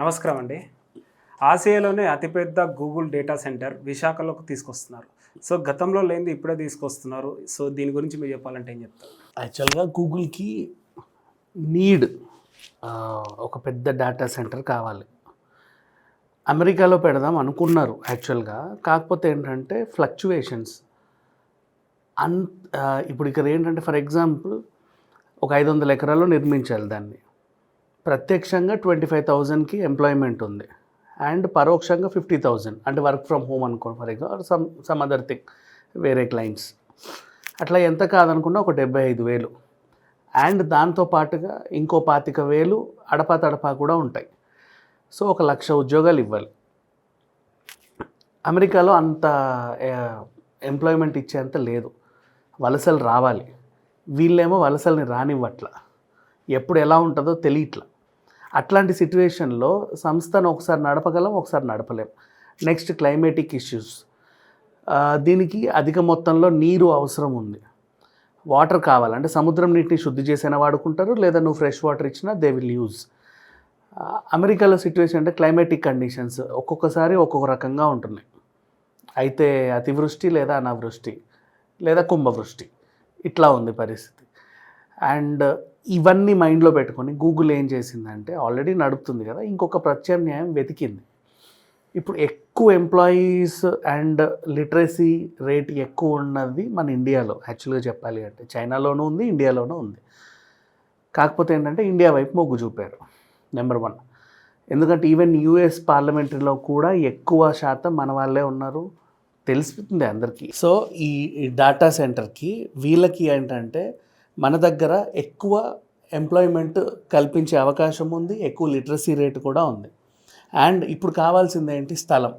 నమస్కారం అండి. ఆసియాలోనే అతిపెద్ద గూగుల్ డేటా సెంటర్ విశాఖలోకి తీసుకొస్తున్నారు. సో గతంలో లేనిది ఇప్పుడే తీసుకొస్తున్నారు. సో దీని గురించి మీరు చెప్పాలంటే ఏం చెప్తారు? యాక్చువల్గా గూగుల్కి నీడ్ ఒక పెద్ద డేటా సెంటర్ కావాలి. అమెరికాలో పెడదాం అనుకున్నారు యాక్చువల్గా. కాకపోతే ఏంటంటే ఫ్లక్చువేషన్స్. అన్ ఇప్పుడు ఇక్కడ ఏంటంటే ఫర్ ఎగ్జాంపుల్ ఒక ఐదు వందల ఎకరాల్లో నిర్మించాలి దాన్ని. ప్రత్యక్షంగా ట్వంటీ ఫైవ్ థౌజండ్కి ఎంప్లాయ్మెంట్ ఉంది. అండ్ పరోక్షంగా ఫిఫ్టీ థౌజండ్. అంటే వర్క్ ఫ్రమ్ హోమ్ అనుకో for example some some other thing వేరే క్లయింట్స్. అట్లా ఎంత కాదనుకున్నా ఒక డెబ్బై ఐదు వేలు. అండ్ దాంతో పాటుగా ఇంకో పాతిక వేలు అడపా తడపా కూడా ఉంటాయి. సో ఒక లక్ష ఉద్యోగాలు ఇవ్వాలి. అమెరికాలో అంత ఎంప్లాయ్మెంట్ ఇచ్చేంత లేదు. వలసలు రావాలి. వీళ్ళేమో వలసల్ని రానివ్వట్ల. ఎప్పుడు ఎలా ఉంటుందో తెలియట్ల. అట్లాంటి సిచ్యువేషన్లో సంస్థను ఒకసారి నడపగలం ఒకసారి నడపలేం. Next climatic issues. దీనికి అధిక మొత్తంలో నీరు అవసరం ఉంది. వాటర్ కావాలంటే సముద్రం నీటిని శుద్ధి చేసైనా వాడుకుంటారు లేదా నువ్వు ఫ్రెష్ వాటర్ ఇచ్చినా దే విల్ యూజ్. అమెరికాలో సిచ్యువేషన్ అంటే క్లైమేటిక్ కండిషన్స్ ఒక్కొక్కసారి ఒక్కొక్క రకంగా ఉంటున్నాయి. అయితే అతివృష్టి లేదా అనావృష్టి లేదా కుంభవృష్టి. ఇట్లా ఉంది పరిస్థితి. అండ్ ఇవన్నీ మైండ్లో పెట్టుకొని గూగుల్ ఏం చేసిందంటే ఆల్రెడీ నడుపుతుంది కదా ఇంకొక ప్రత్యామ్నాయం వెతికింది. ఇప్పుడు ఎక్కువ ఎంప్లాయీస్ అండ్ లిటరసీ రేట్ ఎక్కువ ఉన్నది మన ఇండియాలో. యాక్చువల్గా చెప్పాలి అంటే చైనాలోనూ ఉంది ఇండియాలోనూ ఉంది. కాకపోతే ఏంటంటే ఇండియా వైపు మొగ్గు చూపారు నెంబర్ వన్. ఎందుకంటే ఈవెన్ యూఎస్ పార్లమెంటరీలో కూడా ఎక్కువ శాతం మన వాళ్ళే ఉన్నారు. తెలిసిపోతుంది అందరికీ. సో ఈ ఈ డేటా సెంటర్కి వీళ్ళకి ఏంటంటే మన దగ్గర ఎక్కువ ఎంప్లాయ్మెంట్ కల్పించే అవకాశం ఉంది ఎక్కువ లిటరసీ రేట్ కూడా ఉంది. అండ్ ఇప్పుడు కావాల్సింది ఏంటి? స్థలం.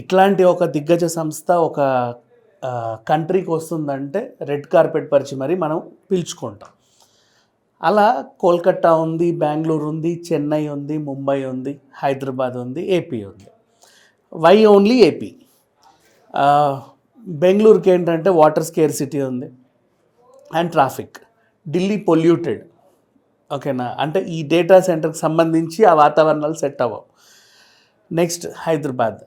ఇట్లాంటి ఒక దిగ్గజ సంస్థ ఒక కంట్రీకి వస్తుందంటే రెడ్ కార్పెట్ పరిచి మరి మనం పిలుచుకుంటాం. అలా కోల్కట్టా ఉంది బెంగళూరు ఉంది చెన్నై ఉంది ముంబై ఉంది హైదరాబాద్ ఉంది ఏపీ ఉంది. Why only AP? బెంగళూరుకి ఏంటంటే వాటర్ స్కేర్ సిటీ ఉంది. అండ్ ట్రాఫిక్ ఢిల్లీ పొల్యూటెడ్ ఓకేనా? అంటే ఈ డేటా సెంటర్కి సంబంధించి ఆ వాతావరణాలు సెట్ అవ్వవు. నెక్స్ట్ హైదరాబాద్.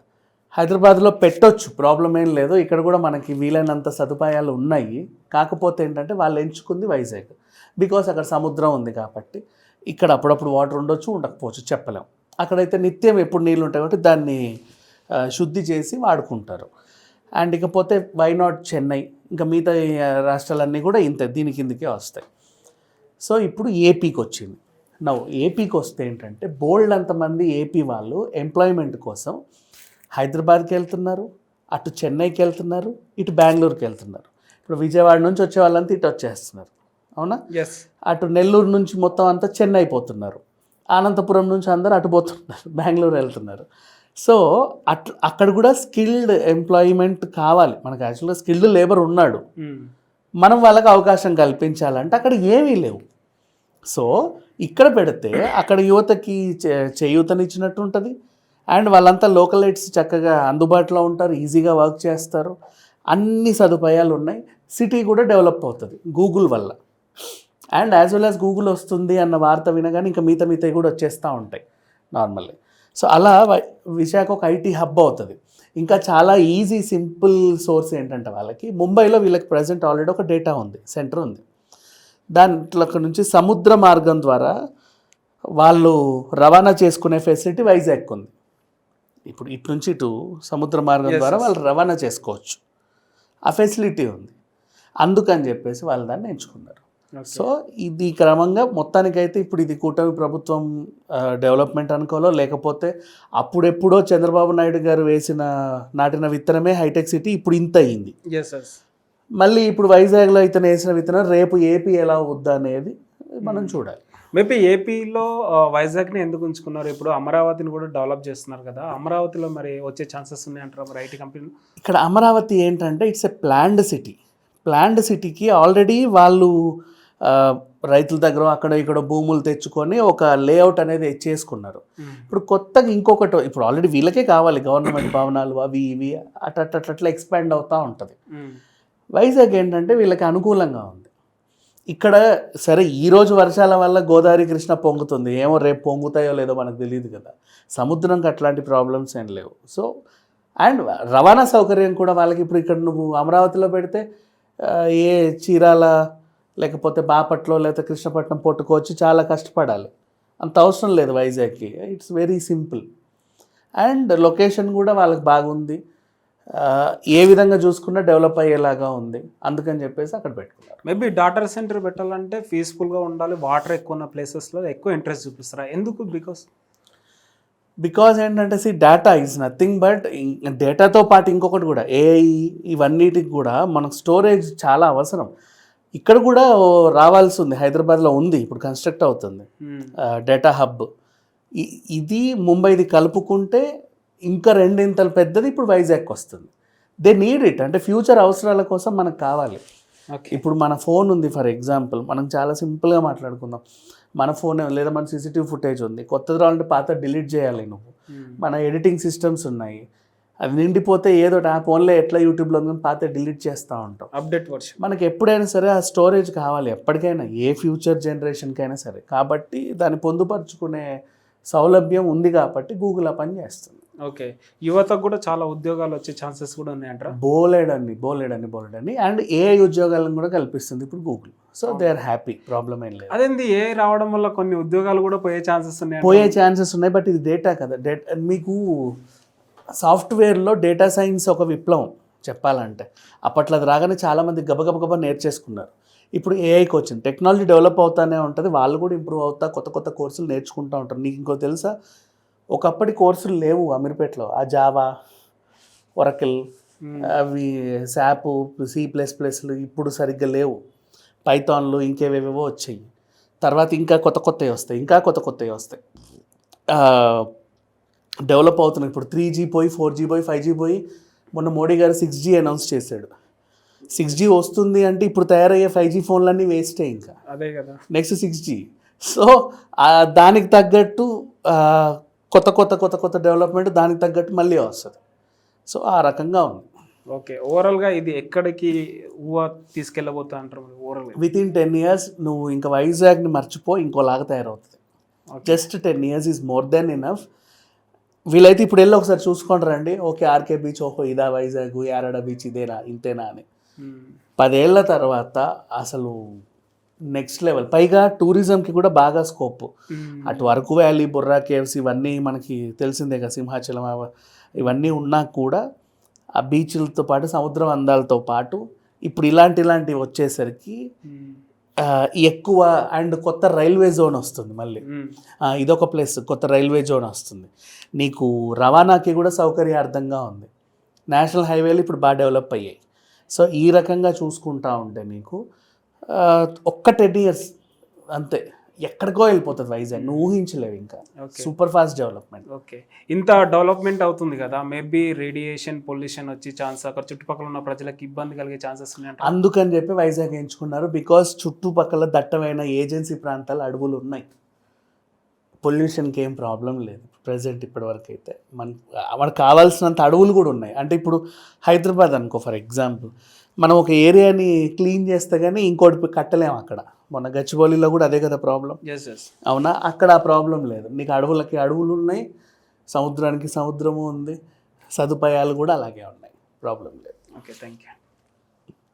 హైదరాబాద్లో పెట్టొచ్చు ప్రాబ్లం ఏం లేదు. ఇక్కడ కూడా మనకి వీలైనంత సదుపాయాలు ఉన్నాయి. కాకపోతే ఏంటంటే వాళ్ళు ఎంచుకుంది వైజాగ్. బికాస్ అక్కడ సముద్రం ఉంది కాబట్టి ఇక్కడ అప్పుడప్పుడు వాటర్ ఉండొచ్చు ఉండకపోవచ్చు చెప్పలేం. అక్కడైతే నిత్యం ఎప్పుడు నీళ్ళు ఉంటాయి కాబట్టి దాన్ని శుద్ధి చేసి వాడుకుంటారు. అండ్ ఇకపోతే వై నాట్ చెన్నై ఇంకా మిగతా రాష్ట్రాలన్నీ కూడా ఇంత దీని కిందకే వస్తాయి. సో ఇప్పుడు ఏపీకి వచ్చింది. నవ్వు ఏపీకి వస్తే ఏంటంటే బోల్డ్ అంతమంది ఏపీ వాళ్ళు ఎంప్లాయ్మెంట్ కోసం హైదరాబాద్కి వెళ్తున్నారు అటు చెన్నైకి వెళ్తున్నారు ఇటు బెంగళూరుకి వెళ్తున్నారు. ఇప్పుడు విజయవాడ నుంచి వచ్చే వాళ్ళంతా ఇటు వచ్చేస్తున్నారు. అవునా? ఎస్ అటు నెల్లూరు నుంచి మొత్తం అంతా చెన్నై పోతున్నారు. అనంతపురం నుంచి అందరూ అటు పోతున్నారు. బెంగళూరు వెళ్తున్నారు. సో అట్ అక్కడ కూడా స్కిల్డ్ ఎంప్లాయ్మెంట్ కావాలి. మనకు యాక్చువల్గా స్కిల్డ్ లేబర్ ఉన్నాడు. మనం వాళ్ళకి అవకాశం కల్పించాలంటే అక్కడ ఏమీ లేవు. సో ఇక్కడ పెడితే అక్కడ యువతకి చే- చేయూతనిచ్చినట్టు ఉంటుంది అండ్ వాళ్ళంతా లోకలైట్స్ చక్కగా అందుబాటులో ఉంటారు ఈజీగా వర్క్ చేస్తారు. అన్ని సదుపాయాలు ఉన్నాయి. సిటీ కూడా డెవలప్ అవుతుంది గూగుల్ వల్ల. And as well as Google వస్తుంది అన్న వార్త వినగానే ఇంకా మిగతా మిగతా కూడా వచ్చేస్తూ ఉంటాయి నార్మల్లీ. సో అలా విశాఖ ఒక ఐటీ హబ్ అవుతుంది. ఇంకా చాలా ఈజీ సింపుల్ సోర్స్ ఏంటంటే వాళ్ళకి ముంబైలో వీళ్ళకి ప్రజెంట్ ఆల్రెడీ ఒక డేటా ఉంది సెంటర్ ఉంది. దాంట్లో నుంచి సముద్ర మార్గం ద్వారా వాళ్ళు రవాణా చేసుకునే ఫెసిలిటీ వైజాగ్ ఉంది. ఇప్పుడు ఇటు నుంచి ఇటు సముద్ర మార్గం ద్వారా. వాళ్ళు రవాణా చేసుకోవచ్చు. ఆ ఫెసిలిటీ ఉంది. అందుకని చెప్పేసి వాళ్ళు దాన్ని ఎంచుకున్నారు. సో ఇది క్రమంగా మొత్తానికైతే ఇప్పుడు ఇది కూటమి ప్రభుత్వం డెవలప్మెంట్ అనుకోవాలో లేకపోతే అప్పుడెప్పుడో చంద్రబాబు నాయుడు గారు వేసిన నాటిన విత్తనమే హైటెక్ సిటీ ఇప్పుడు ఇంత అయింది. ఎస్ ఎస్ మళ్ళీ ఇప్పుడు వైజాగ్లో ఇతను వేసిన విత్తనం రేపు ఏపీ ఎలా వద్దా అనేది మనం చూడాలి. మేబీ ఏపీలో వైజాగ్ని ఎందుకు ఉంచుకున్నారు? ఇప్పుడు అమరావతిని కూడా డెవలప్ చేస్తున్నారు కదా అమరావతిలో మరి వచ్చే ఛాన్సెస్ ఉన్నాయంటారా మరి ఐటీ కంపెనీలు? ఇక్కడ అమరావతి ఏంటంటే it's a planned city. Planned సిటీకి ఆల్రెడీ వాళ్ళు రైతుల దగ్గర అక్కడ ఇక్కడ భూములు తెచ్చుకొని ఒక లేఅవుట్ అనేది చేసుకున్నారు. ఇప్పుడు కొత్తగా ఇంకొకటి ఇప్పుడు ఆల్రెడీ వీళ్ళకే కావాలి గవర్నమెంట్ భవనాలు అవి ఇవి అట్లా ఎక్స్పాండ్ అవుతూ ఉంటుంది. వైజాగ్ ఏంటంటే వీళ్ళకి అనుకూలంగా ఉంది. ఇక్కడ సరే ఈ రోజు వర్షాల వల్ల గోదావరి కృష్ణ పొంగుతుంది. ఏమో రేపు పొంగుతాయో లేదో మనకు తెలియదు కదా. సముద్రంకి అట్లాంటి ప్రాబ్లమ్స్ ఏం లేవు. సో అండ్ రవాణా సౌకర్యం కూడా వాళ్ళకి ఇప్పుడు ఇక్కడ నువ్వు అమరావతిలో పెడితే ఏ చీరాల లేకపోతే బాపట్లో లేకపోతే కృష్ణపట్నం పట్టుకోవచ్చు చాలా కష్టపడాలి. అంత అవసరం లేదు వైజాగ్కి. It's very simple and location కూడా వాళ్ళకి బాగుంది. ఏ విధంగా చూసుకున్నా డెవలప్ అయ్యేలాగా ఉంది. అందుకని చెప్పేసి అక్కడ పెట్టుకున్నారు. మేబీ డాటర్ సెంటర్ పెట్టాలంటే పీస్ఫుల్గా ఉండాలి. వాటర్ ఎక్కువ ఉన్న ప్లేసెస్లో ఎక్కువ ఇంట్రెస్ట్ చూపిస్తారా? ఎందుకు? బికాస్ బికాజ్ ఏంటంటే see data is nothing but డేటాతో పాటు ఇంకొకటి కూడా ఏఐ ఇవన్నిటికి కూడా మనకు స్టోరేజ్ చాలా అవసరం. ఇక్కడ కూడా రావాల్సి ఉంది హైదరాబాద్లో ఉంది ఇప్పుడు కన్స్ట్రక్ట్ అవుతుంది డేటా హబ్. ఇది ముంబైది కలుపుకుంటే ఇంకా రెండింతలు పెద్దది ఇప్పుడు వైజాగ్కి వస్తుంది. దే నీడ్ ఇట్ అంటే ఫ్యూచర్ అవసరాల కోసం మనకు కావాలి. ఇప్పుడు మన ఫోన్ ఉంది ఫర్ ఎగ్జాంపుల్ మనం చాలా సింపుల్గా మాట్లాడుకుందాం. మన ఫోన్ లేదా మన సీసీటీవీ ఫుటేజ్ ఉంది కొత్తది రావాలంటే పాత డిలీట్ చేయాలి నువ్వు. మన ఎడిటింగ్ సిస్టమ్స్ ఉన్నాయి అది నిండిపోతే ఏదో ఆ ఫోన్లో ఎట్లా యూట్యూబ్లో ఉందని పాత డిలీట్ చేస్తూ ఉంటాం. Update version. మనకి ఎప్పుడైనా సరే ఆ స్టోరేజ్ కావాలి ఎప్పటికైనా ఏ ఫ్యూచర్ జనరేషన్కైనా సరే. కాబట్టి దాన్ని పొందుపరుచుకునే సౌలభ్యం ఉంది కాబట్టి గూగుల్ ఆ పని చేస్తుంది. ఓకే. యువతకు కూడా చాలా ఉద్యోగాలు వచ్చే ఛాన్సెస్ కూడా ఉన్నాయంటారా? బోలెడన్ని బోలెడన్ని బోలెడన్ని. అండ్ ఏ ఉద్యోగాలను కూడా కల్పిస్తుంది ఇప్పుడు Google so they are happy problem ఏం లేదు. అదేంది? ఏ రావడం వల్ల కొన్ని ఉద్యోగాలు కూడా పోయే ఛాన్సెస్ ఉన్నాయి పోయే ఛాన్సెస్ ఉన్నాయి బట్ ఇది డేటా కదా. డేటా మీకు సాఫ్ట్వేర్లో డేటా సైన్స్ ఒక విప్లవం చెప్పాలంటే. అప్పట్లో అది రాగానే చాలామంది గబగబ గబ నేర్చేసుకున్నారు. ఇప్పుడు ఏఐకి వచ్చింది టెక్నాలజీ డెవలప్ అవుతానే ఉంటుంది వాళ్ళు కూడా ఇంప్రూవ్ అవుతా కొత్త కొత్త కోర్సులు నేర్చుకుంటూ ఉంటారు. నీకు ఇంకో తెలుసా? ఒకప్పటి కోర్సులు లేవు అమీర్పేటలో. ఆ జావా ఒరకిల్ అవి శాప్ సి ప్లస్ ప్లస్లు ఇప్పుడు సరిగ్గా లేవు. పైథాన్లు ఇంకేవేవేవో వచ్చాయి. తర్వాత ఇంకా కొత్త కొత్తవి వస్తాయి ఇంకా కొత్త కొత్తవి వస్తాయి. డెవలప్ అవుతున్నాయి. ఇప్పుడు త్రీ జీ పోయి ఫోర్ జీ పోయి ఫైవ్ జీ పోయి మొన్న Modi garu six G announce చేశాడు. సిక్స్ జీ వస్తుంది అంటే ఇప్పుడు తయారయ్యే ఫైవ్ జీ ఫోన్లన్నీ వేస్టే ఇంకా. అదే కదా. నెక్స్ట్ సిక్స్ జీ సో దానికి తగ్గట్టు కొత్త కొత్త కొత్త కొత్త డెవలప్మెంట్ దానికి తగ్గట్టు మళ్ళీ వస్తుంది. సో ఆ రకంగా ఉంది. ఓకే. ఓవరాల్గా ఇది ఎక్కడికి ఊహ తీసుకెళ్ళబోతా అంటారు మరి? ఓవరాల్గా విత్ ఇన్ టెన్ ఇయర్స్ నువ్వు ఇంకా వైజాగ్ని మర్చిపో ఇంకోలాగా తయారవుతుంది. Just ten years is more than enough వీలైతే ఇప్పుడు వెళ్ళి ఒకసారి చూసుకొని రండి. ఓకే ఆర్కే బీచ్ ఓహో ఇదా వైజాగ్ యారడ బీచ్ ఇదేనా ఇంతేనా అని. పదేళ్ళ తర్వాత అసలు నెక్స్ట్ లెవెల్. పైగా టూరిజంకి కూడా బాగా స్కోప్. అటు అరకు వ్యాలీ బుర్రా కేవ్స్ ఇవన్నీ మనకి తెలిసిందే కదా సింహాచలం ఇవన్నీ ఉన్నా కూడా ఆ బీచ్లతో పాటు సముద్రం అందాలతో పాటు ఇప్పుడు ఇలాంటి ఇలాంటివి వచ్చేసరికి ఎక్కువ అండ్ కొత్త రైల్వే జోన్ వస్తుంది మళ్ళీ. ఇదొక ప్లేస్ కొత్త రైల్వే జోన్ వస్తుంది. నీకు రవాణాకి కూడా సౌకర్యార్థంగా ఉంది. నేషనల్ హైవేలు ఇప్పుడు బాగా డెవలప్ అయ్యాయి. సో ఈ రకంగా చూసుకుంటా ఉంటే నీకు ఒక్క టెన్ ఇయర్స్ అంతే. ఎక్కడికో వెళ్ళిపోతుంది వైజాగ్. నువ్వు ఊహించలేవు ఇంకా. సూపర్ ఫాస్ట్ డెవలప్మెంట్ ఓకే ఇంత డెవలప్మెంట్ అవుతుంది కదా మేబీ రేడియేషన్ పొల్యూషన్ వచ్చి ఛాన్స్ అక్కడ చుట్టుపక్కల ఉన్న ప్రజలకు ఇబ్బంది కలిగే ఛాన్సెస్ ఉన్నాయంట అందుకని చెప్పి వైజాగ్ ఎంచుకున్నారు బికాస్ చుట్టుపక్కల దట్టమైన ఏజెన్సీ ప్రాంతాలు అడవులు ఉన్నాయి. పొల్యూషన్కి ఏం ప్రాబ్లం లేదు. ప్రజెంట్ ఇప్పటివరకు అయితే మన మనకు కావాల్సినంత అడవులు కూడా ఉన్నాయి. అంటే ఇప్పుడు హైదరాబాద్ అనుకో ఫర్ ఎగ్జాంపుల్ మనం ఒక ఏరియాని క్లీన్ చేస్తే కానీ ఇంకోటి కట్టలేం అక్కడ. మొన్న గచ్చిబౌలిలో కూడా అదే కదా ప్రాబ్లం. అవునా? అక్కడ ఆ ప్రాబ్లం లేదు. నీకు అడవులకి అడవులు ఉన్నాయి సముద్రానికి సముద్రము ఉంది సదుపాయాలు కూడా అలాగే ఉన్నాయి. ప్రాబ్లం లేదు. Okay thank you